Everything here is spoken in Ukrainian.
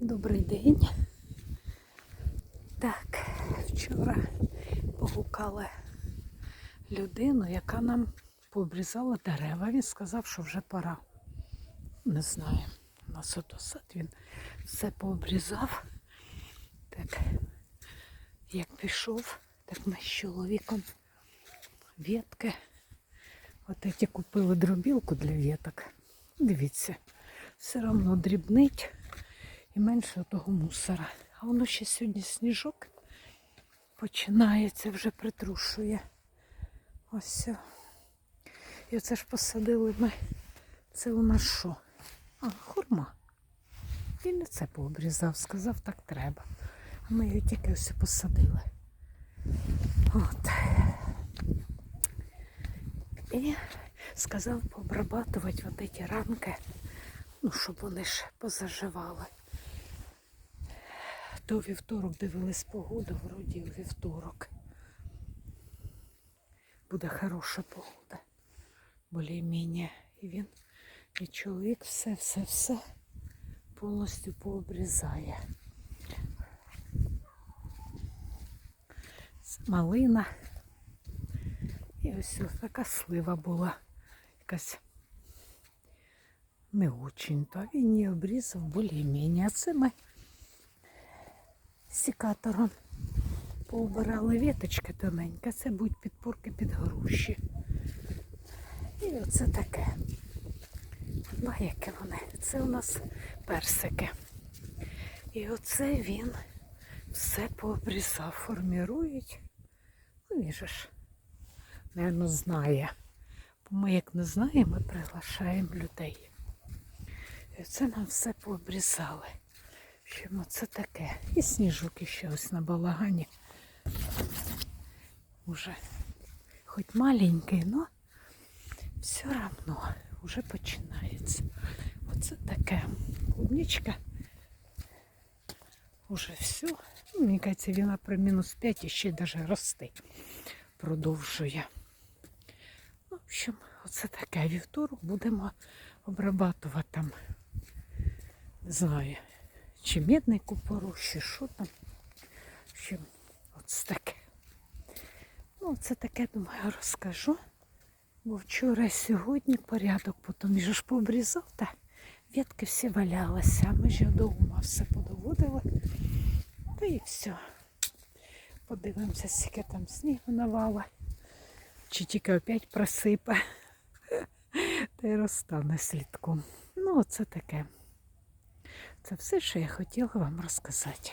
Добрий день. Так, вчора погукали людину, яка нам пообрізала дерева. Він сказав, що вже пора. Не знаю. У нас ото сад він все пообрізав. Так, як пішов, так ми з чоловіком ветки. От ці купили дробілку для веток. Дивіться, все одно дрібнить і менше того мусора. А воно ще сьогодні сніжок починається, вже притрушує. Ось. І оце ж посадили ми. Це у нас що? А, хурма. Він і це пообрізав, сказав, так треба. А ми його тільки ось посадили. От. І сказав пообрабатувати от ці ранки, ну, щоб вони ж позаживали. То вівторок дивились погоду, вроді у вівторок. Буде хороша погода. Более-менее. І він, і чоловік все-все-все повністю пообрізає. Малина. І ось така слива була. Якась не очень, то він її обрізав більш-менш. А це ми сікатором поубирали віточки тоненькі. Це будуть підпорки під груші. І оце таке. Ба, яке вони. Це у нас персики. І оце він все пообрізав, формірують. Ну, він же знає. Бо ми як не знаємо, ми приглашаємо людей. І це нам все пообрізали. Що це таке? І сніжок ще ось на балагані. Уже хоч маленький, но все равно вже починається. Оце таке. Клубничка. Уже все. Ну, Мені кажеться, вона при мінус 5 і ще навіть рости продовжує. В общем, оце таке. Вівторок будемо обрабатувати там. Знаю, чи медний купору, чи що там. В оце таке. Ну, це таке, думаю, розкажу. Бо вчора і сьогодні порядок, потім ж пообрізав, та ветки всі валялися, а ми ж до ума все подоводили. Та і все. Подивимося, скільки там снігу навала. Чи тільки опять просипе. Та й розтане слідком. Ну, оце таке. Це все, що я хотіла вам розказати.